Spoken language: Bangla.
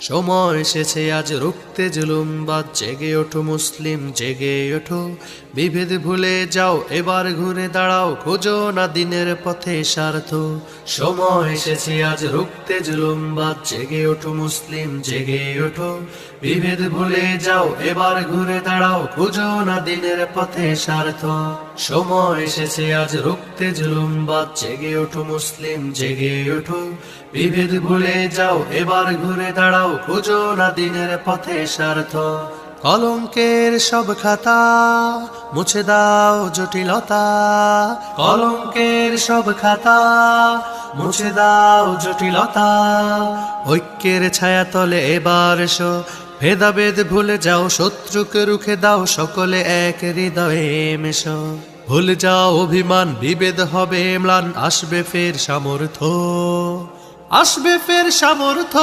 সময় এসেছে, আজ রুখতে জুলুম বা জেগে ওঠো মুসলিম, জেগে ওঠো। বিভেদ ভুলে যাও, এবার ঘুরে দাঁড়াও, খোঁজো না দিনের পথে স্বার্থ। সময় এসেছে, আজ রুখতে জুলুম বা জেগে ওঠো মুসলিম, জেগে ওঠো। বিভেদ ভুলে যাও, এবার ঘুরে দাঁড়াও, খোঁজো না দিনের পথে স্বার্থ। সময় এসেছে, আজ রুখতে জুলুম বা জেগে ওঠো মুসলিম, জেগে ওঠো। বিভেদ ভুলে যাও, এবার ঘুরে দাঁড়াও খুঁজো না দিনের পথে স্বার্থ। কলঙ্কের সব খাতা মুছে দাও জটিলতা। কলঙ্কের সব খাতা মুছে দাও জটিলতা। ঐক্যের ছায়া তলে এবার এসো, ভেদাভেদ ভুলে যাও, শত্রুকে রুখে দাও, সকলে এক হৃদয়ে মেশো। ভুলে যাও অভিমান, বিভেদ হবে ম্লান, আসবে ফের সামর্থ্য। আসবে ফের সামর্থ্য।